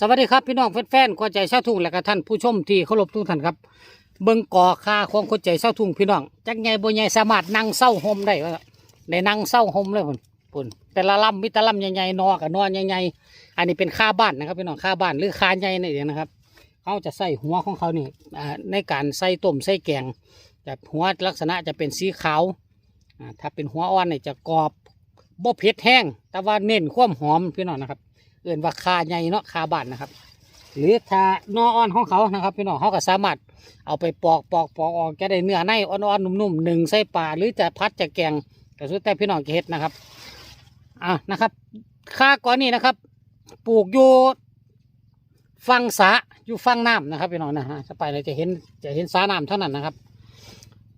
สวัสดีครับพี่น้องแฟนๆขวใจเชาทุ่งและก็ท่านผู้ชมที่เคารพทุกท่านครับ เบิ่งก่อคาของขวใจเชาทุ่งพี่น้องจักใหญ่บ่ใหญ่สามารถนั่งเศร้าห่มได้ว่าได้นั่งเศร้าห่มเลยพุ่นพุ่นแต่ละลำมีต่ลำใหญ่ๆนอกับนอนใหญ่ๆอันนี้เป็นค่าบ้านนะครับพี่น้องค่าบ้านหรือค่าใหญ่นั่เองนะครับเขาจะใส่หัวของเขานี่ในการใส่ต้มใส่แกงจะหัวลักษณะจะเป็นสีขาวถ้าเป็นหัวอ่อนเนี่ยจะกรอบบ่เผ็ดแห้ง แต่ว่าเน้นความหอมพี่น้องนะครับ เอื่นว่าคาใหญ่เนาะคาบ้านนะครับ หรือถ้านออ่อนของเขานะครับพี่น้องเขาก็สามารถเอาไปปอกปอกปอกออกจะได้เนื้อในอ่อนๆนุ่มๆหนึ่งใส่ปลาหรือจะพัดจะแกงก็สุดแต่พี่น้องเฮ็ดนะครับอะนะครับค่าก่อนนี้นะครับ ปลูกอยู่ฟังสาอยู่ฟังน้ำนะครับพี่น้องนะฮะถ้าไปเราจะเห็นจะเห็นสาน้ำเท่านั้นนะครับ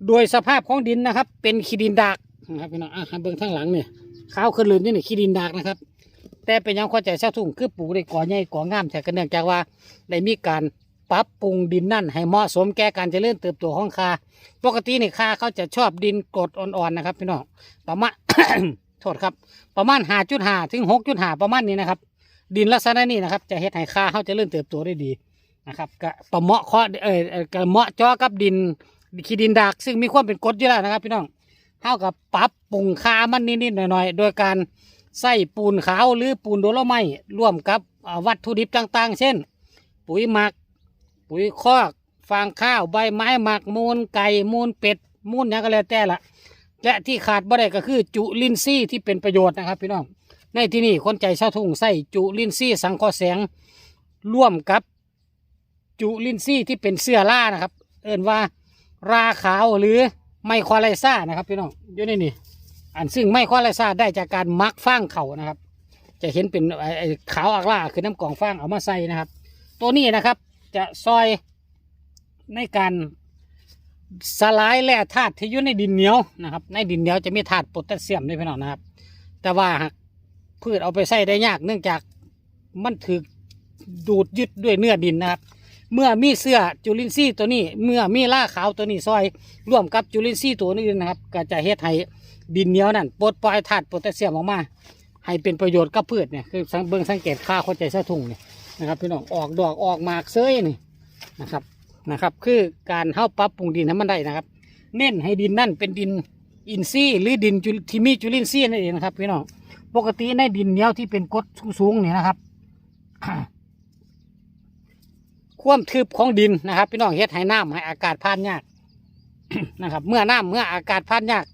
โดยสภาพของดินนะครับ เป็นขี้ดินดากนะครับพี่น้องอะเบื้องข้างหลังเนี่ยขาวขึ้นลืนนี่นี่ยขี้ดินดากนะครับ แต่เป็นหยังเข้าใจเช่าทุ่งคือปลูกได้ก่อใหญ่ก่องามแต่ก็เนื่องจากว่าได้มีการปรับปรุงดินนั่นให้เหมาะสมแก่การเจริญเติบโตของคาปกตินี่คาเขาจะชอบดินกรดอ่อนๆนะครับพี่น้องประมาณ โทษครับ ประมาณห้าจุดห้าถึงหกจุดห้าประมาณนี้นะครับ ดินลักษณะนี้นะครับ จะเฮ็ดให้คาเขาเจริญเติบโตได้ดีนะครับก็ประเหมาะเคาะเออเอ่อก็เหมาะเจอกับดินขี้ดินดากซึ่งมีความเป็นกรดอยู่แล้วนะครับ พี่น้องเท่ากับปรับปรุงคามันนิดๆหน่อยๆโดยการ ใส่ปูนขาวหรือปูนโดโลไม้ร่วมกับวัตถุดิบต่างๆ เช่น ปุ๋ยหมัก ปุ๋ยคอกฟางข้าวใบไม้หมักมูลไก่มูลเป็ดมูลหยังก็แล้วแต่ละและที่ขาดบ่ได้ก็คือจุลินทรีย์ที่เป็นประโยชน์นะครับพี่น้องในที่นี้คนใจชาวทุ่งใส่จุลินทรีย์สังเคราะห์แสงร่วมกับจุลินทรีย์ที่เป็นเสื้อล่านะครับ เอิ่นว่าราขาวหรือไมโครไลซ่านะครับพี่น้องอยู่ในนี่ อันซึ่งไม่ข้อไรซาได้จากการมักฟางเขานะครับ จะเห็นเป็นไอ้ขาวอักล่าคือน้ำกล่องฟางเอามาใส่นะครับ ตัวนี้นะครับจะซอยในการสลายแร่ธาตุที่อยู่ในดินเหนียวนะครับ ในดินเหนียวจะมีธาตุโพแทสเซียมด้วยพี่น้องนะครับ แต่ว่าหากพืชเอาไปใส่ได้ยากเนื่องจากมันถือดูดยึดด้วยเนื้อดินนะครับ เมื่อมีเสื้อจุลินทรีย์ตัวนี้ เมื่อมีล่าขาวตัวนี้ซอยร่วมกับจุลินทรีย์ตัวนี้นะครับ ก็จะเฮ็ดให้ ดินเหนียวนั่นปลดปล่อยธาตุโพแทสเซียมออกมา ให้เป็นประโยชน์กับพืชเนี่ยคือสังเบิงสังเกตค่าเข้าใจสะทุ่งเนี่ยนะครับพี่น้องออกดอกออกหมากเซยนี่นะครับนะครับ คือการเข้าปรับปรุงดินให้มันได้นะครับ เน้นให้ดินนั่นเป็นดินอินทรีย์หรือดินจุลที่มีจุลินทรีย์นั่นเองนะครับพี่น้องปกติในดินเหนียวที่เป็นกรดสูงๆนี่นะครับความทึบของดินนะครับ พี่น้องเฮ็ดให้น้ำให้อากาศผ่านยากนะครับ เมื่อน้ำเมื่ออากาศผ่านยาก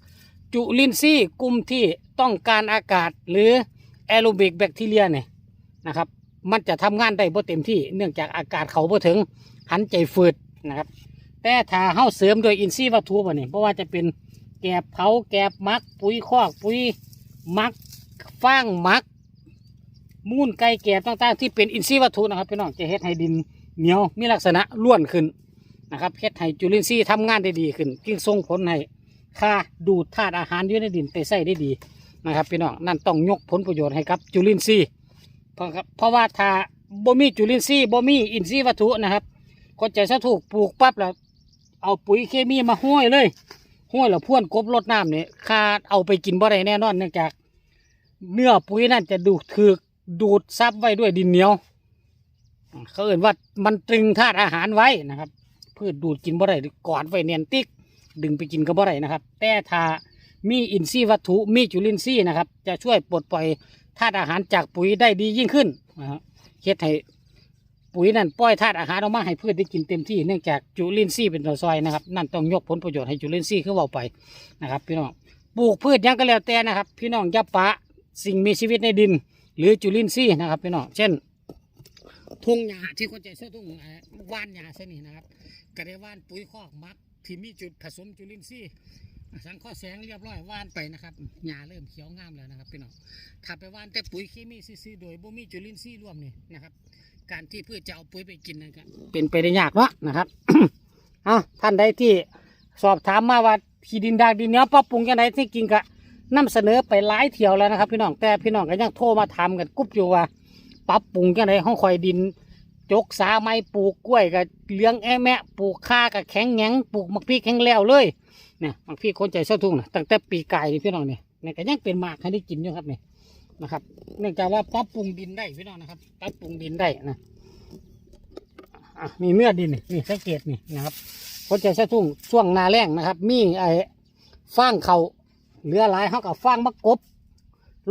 จุลินทรีย์กลุ่มที่ต้องการอากาศหรือแอโรบิกแบคทีเรียเนี่ยนะครับ มันจะทำงานได้บ่เต็มที่เนื่องจากอากาศเขาบ่ถึงหันใจฝืดนะครับ แต่ถ้าเฮาเสริมโดยอินทรีย์วัตถุบ่นี่เพราะว่าจะเป็นแกบเผาแกบมัก ปุ๋ยคอกปุ๋ยมักฟางมัก มูลไก่แกบต่างๆ ที่เป็นอินทรีย์วัตถุนะครับพี่น้องจะเฮ็ดให้ดินเหนียวมีลักษณะร่วนขึ้นนะครับเฮ็ดให้จุลินทรีย์ทำงานได้ดีขึ้น จึงส่งผลให้ ค่าดูดธาตุอาหารอยู่ในดินไปใส่ได้ดีนะครับพี่น้องนั่นต้องยกผลประโยชน์ให้กับจุลินทรีย์เพราะครับเพราะว่าถ้าบ่มีจุลินทรีย์บ่มีอินทรีย์วัตถุนะครับก็จะสะถูกปลูกปั๊บแล้วเอาปุ๋ยเคมีมาห้อยเลยห้อยแล้วพ่วนกบรดน้ำเนี่ยค่าเอาไปกินบ่ได้แน่นอนเนื่องจาก เนื้อปุ๋ยนั่นจะดูดถือดูดซับไว้ด้วยดินเหนียวเขาเอ่นว่ามันตรึงธาตุอาหารไว้นะครับพืชดูดกินบ่ได้กอดไว้เนียนติ๊ก ดึงไปกินก็บ่ได้นะครับ แต่ถ้ามีอินทรีย์วัตถุมีจุลินทรีย์นะครับ จะช่วยปลดปล่อยธาตุอาหารจากปุ๋ยได้ดียิ่งขึ้นนะฮะเฮ็ดให้ปุ๋ยนั่นปล่อยธาตุอาหารออกมาให้พืชได้กินเต็มที่เนื่องจากจุลินทรีย์เป็นตัวซอยนะครับนั่นต้องยกผลประโยชน์ให้จุลินทรีย์ขึ้นเบาไปนะครับพี่น้องปลูกพืชยังก็แล้วแต่นะครับ พี่น้องย่าปะสิ่งมีชีวิตในดิน หรือจุลินทรีย์นะครับพี่น้องเช่น ทุ่งหญ้าที่คนใจเสื้อทุ่งว่านหญ้าเส้นนี้นะครับก็ได้ว่านปุ๋ยคอกมัก ที่มีจุดผสมจุลินทรีย์สังเคราะห์แสงเรียบร้อยว่านไปนะครับหญ้าเริ่มเขียวงามแล้วนะครับพี่น้องถ้าไปว่านแต่ปุ๋ยเคมีซื่อโดยบ่มีจุลินทรีย์ร่วมนี่นะครับ การที่พืชจะเอาปุ๋ยไปกินนะครับเป็นไปได้ยากเนะนะครับเอาท่านใดที่สอบถามมาว่าที่ดินดากดินเนียวปรับปรุงยังไงที่จริงก็นำเสนอไปหลายเที่ยวแล้วนะครับ พี่น้องแต่พี่น้องก็ยังโทรมาถามกันกุ๊บอยู่ว่า ปรับปรุงยังไงห้องคอยดิน จกสาไม้ปลูกกล้วยกับเลี้ยงแอแมะปลูกข้ากับแข็งแหงปลูกมักพริกแข็งแล้วเลยเนี่ยมักพริกคนใจเศร้าทุ่งนะตั้งแต่ปีกายนี่พี่น้องเนี่ยเนี่ยก็ยังเป็นหมากให้ได้กินอยู่ครับเนี่ยนะครับเนื่องจากว่าปรับปรุงดินได้พี่น้องนะครับปรับปรุงดินได้นะมีเนื้อดินนี่สังเกตนี่นะครับคนใจสะทุ่งช่วงนาแรงนะครับ มีไอ้ฟางเขาเหลือหลายเขากับฟางมากบ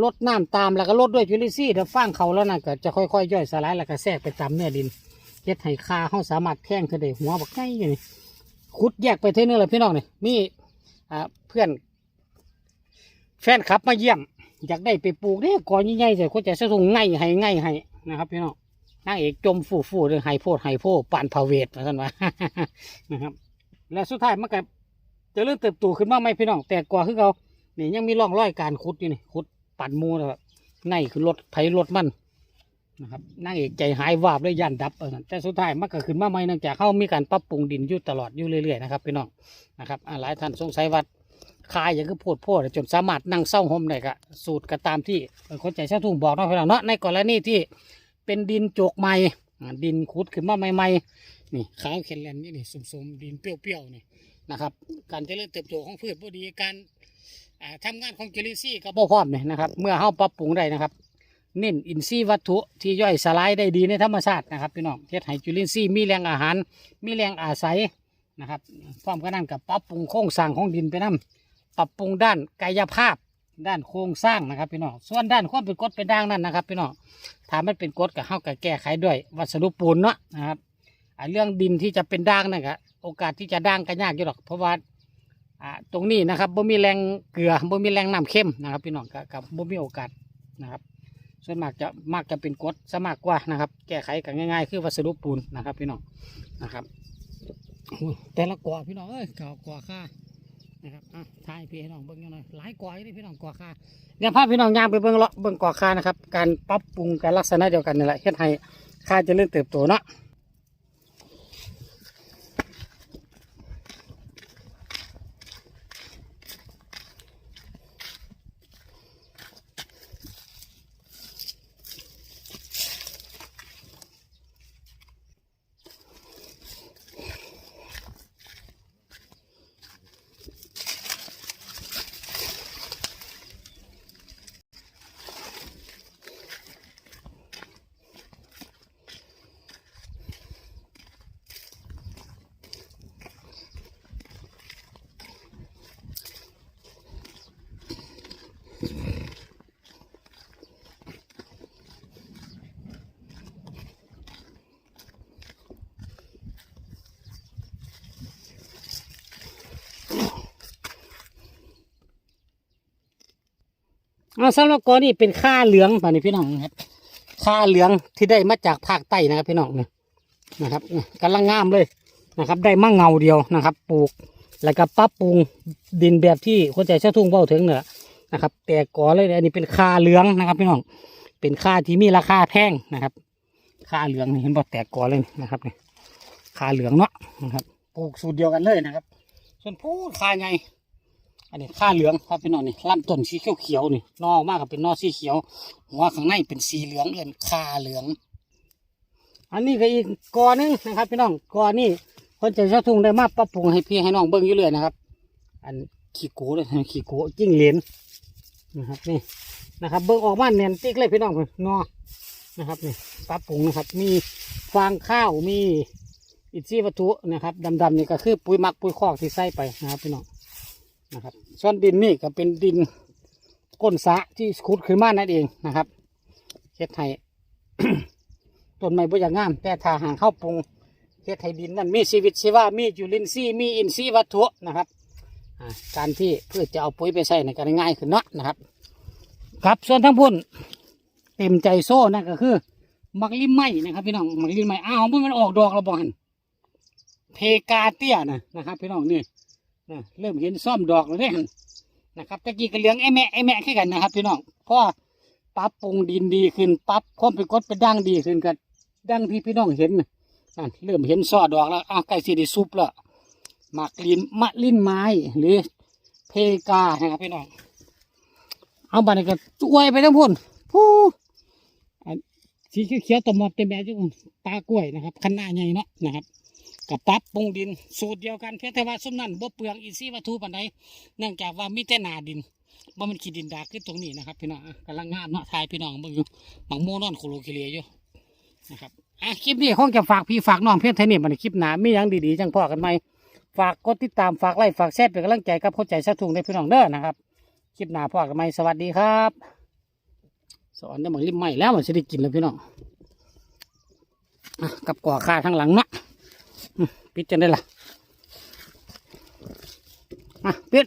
ลดน้ำตามแล้วก็ลดด้วยจุลินทรีย์เดี๋ยวฟางเขาแล้วนะก็จะค่อยๆย่อยสลายแล้วก็แทรกไปตามเนื้อดินเฮ็ดให้คาเขาสามารถแท่งเธอได้หัวบักไงอยู่นี่ขุดแยกไปเท่านึงเลยพี่น้องนี่มีอ่าเพื่อน แฟนคลับมาเยี่ยม อยากได้ไปปลูกเนี่ยก่อนใหญ่ๆแต่คนจะสะทงง่ายให้ง่ายให้นะครับพี่น้องนางเอกจมฟูฟูเลยไฮโพดไฮโพปานพาเวทมาท่านว่านะครับ และสุดท้ายมันก็จะเริ่มเติบโตขึ้นมาไหมพี่น้อง แต่กว่าคือเขานี่ยังมีร่องรอยการขุดอยู่นี่ขุด ปั่นมูนะครับง่ายคือรถไถรถมันนะครับนางเอกใจหายวาบเลยยันดับเออแต่สุดท้ายมันก็ขึ้นมาใหม่เนื่องจากเขามีการปรับปรุงดินอยู่ตลอดอยู่เรื่อยๆนะครับพี่น้องนะครับหลายท่านสงสัยว่าคายอย่างคือโพดโพดจนสามารถนั่งเศร้าห่มได้ก็สูตรก็ตามที่คนใจชาทุ่งบอกนะพี่น้องเนาะในกรณีที่เป็นดินโจกใหม่ดินขุดขึ้นมาใหม่ๆนี่ขาวแข็งแรงนี่นี่สมๆดินเปรี้ยวๆนี่นะครับการเจริญเติบโตของพืชบ่ดีการ อ่าทำงานของจุลินทรีย์ก็บ่พร้อมเนี่ยนะครับ เมื่อเฮาปรับปรุงได้นะครับ เน้นอินทรีย์วัตถุที่ย่อยสลายได้ดีในธรรมชาตินะครับพี่น้องเฮ็ดให้จุลินทรีย์มีแรงอาหาร มีแรงอาศัยนะครับพร้อมกันนั้นกับปรับปรุงโครงสร้างของดินไปนํปรับปรุงด้านกายภาพด้านโครงสร้างนะครับพี่น้องส่วนด้านความเป็นกรดเป็นด่างนั่นนะครับพี่น้องถ้ามันเป็นกรดก็เข้ากับแก้ไขด้วย วัสดุปูนเนาะนะครับเรื่องดินที่จะเป็นด่างนั่นก็โอกาสที่จะด่างก็ยากอยู่หรอกเพราะว่า อ่าตรงนี้นะครับบ่มีแรงเกลือบ่มีแรงน้ำเข้มนะครับพี่น้องก็กับบ่มีโอกาสนะครับส่วนมากจะมากจะเป็นกดซะมากกว่านะครับ แก้ไขกันง่าย ๆ คือวัสดุปูนนะครับ พี่น้องนะครับแต่ละกว่าพี่น้องเอ้ยเก่ากว่าค่านะครับอะถ่ายพี่ให้น้องเบิ้งหน่อยหลายกว่าอยพี่น้องกว่าค่าเดี๋ยวพาพี่น้องย่างไปเบิ้งเลาะเบิ้งกว่าค่านะครับ การปรับปรุงการลักษณะเดียวกันนี่แหละเฮ็ดให้ค่าจะเริ่มเติบโตเนาะ เอาสำหรับกอนี่เป็นค่าเหลืองป่านี่พี่น้องนะครับค่าเหลืองที่ได้มาจากภาคใต้นะครับพี่น้องเนี่ยนะครับเนี่ยกำลังงามเลยนะครับ ได้มะเงาเดียวนะครับ ปลูกแล้วก็ปรับปรุงดินแบบที่คนใจเช่าทุ่งเบ้าถึงเนี่ยนะครับแต่ก่อเลยอันนี้เป็นค่าเหลืองนะครับพี่น้องเป็นค่าที่มีราคาแพงนะครับค่าเหลืองนี่เห็นบ่แตกก่อเลยนะครับนี่ค่าเหลืองเนาะนะครับ ปลูกสูตรเดียวกันเลยนะครับ ส่วนพูดค่าไง อันนี้ข้าเหลืองครับพี่น้องนี่ลำต้นสีเขียวเขียวนี่นอกมากกับเป็นนอสีเขียว หัวข้างในเป็นสีเหลืองเอินข้าเหลือง อันนี้ก็อีกกอหนึงนะครับ พี่น้องกอนี่คนจะชาทุ่งได้มากปรับปรุงให้พี่ให้น้องเบิ้งอยู่เลยนะครับ อันขี้โก้เลยขี้โก้จิ้งเหลนนะครับนี่นะครับเบิ้งออกมาเนียนติ๊กเลยพี่น้องงอนะครับนี่ปรับปรุงนะครับ มีฟางข้าวมีอินทรีวัตถุนะครับดำๆนี่ก็คือปุ๋ยหมักปุ๋ยคอกที่ใส่ไปนะครับพี่น้อง นะครับ ส่วนดินนี่ก็เป็นดินก้นสะที่ขุดขึ้นมานั่นเองนะครับเฮ็ดให้ต้นไม้บ่อยางงาม แต่ถ้าหางเข้าปรุงเฮ็ดให้ดินนั้นมีชีวิตชีวามีจุลินทรีย์มีอินทรีย์วัตถุนะครับการที่เพื่อจะเอาปุ๋ยไปใส่ในการง่ายขึ้นเนาะนะครับ ครับส่วนทั้งพุ่นเต็มใจโซ่นั่นก็คือมักลิ้มไหมนะครับพี่น้องมักลิ้มไหมอ้าวมันมันออกดอกแล้วบอหันเพกาเตี้ยนะนะครับพี่น้องนี่ เริ่มเห็นซ่อมดอกแล้วเนี่ยนะครับตะกี้ก็เหลืองไอแม่ไอแม่แค่กันนะครับพี่น้องเพราะปรับปรุงดินดีขึ้นปรับความเป็นกดเป็นด่างดีขึ้นกันดั้งที่พี่น้องเห็นนะนั่นเริ่มเห็นซ่อดอกแล้วอ้าวใกล้สิได้ซุปแล้วหมากลินมะลิ้นไม้หรือเพกานะครับพี่น้องเอาบัดนี้ก็อวยไปทั้งพุ่นผู้สีเขียวตมอบเต็มแบบจุกคนตากล้วยนะครับขนาดใหญ่เนาะนะครับ กับปรับปรุงดิน สูตรเดียวกันเพียงแต่ว่าส้มนั่นบ่เปลืองอินทรีย์วัตถุปานใดเนื่องจากว่ามีแต่หนาดินบ่มันขีดินดากคือตรงนี้นะครับพี่น้องกำลังงามเนาะทายพี่น้องเบิ่งอยู่หมังโมนอนโคโลกิเลอยู่นะครับอะคลิปนี้คงจะฝากพี่ฝากน้องเพียงเท่านี้มันคลิปหนามียังดีๆจังพ่อกันไหมฝากกดติดตามฝากไลค์ฝากแชร์เป็นกำลังใจกับเข้าใจสะทุงในพี่น้องเด้อนะครับคลิปหนาพ่อกันไหมสวัสดีครับ สอนได้หมังริมใหม่แล้วมันจะได้กินแล้วพี่น้องกับก่อข้าทั้งหลังเนาะ ปิดจังได้ล่ะอะปิด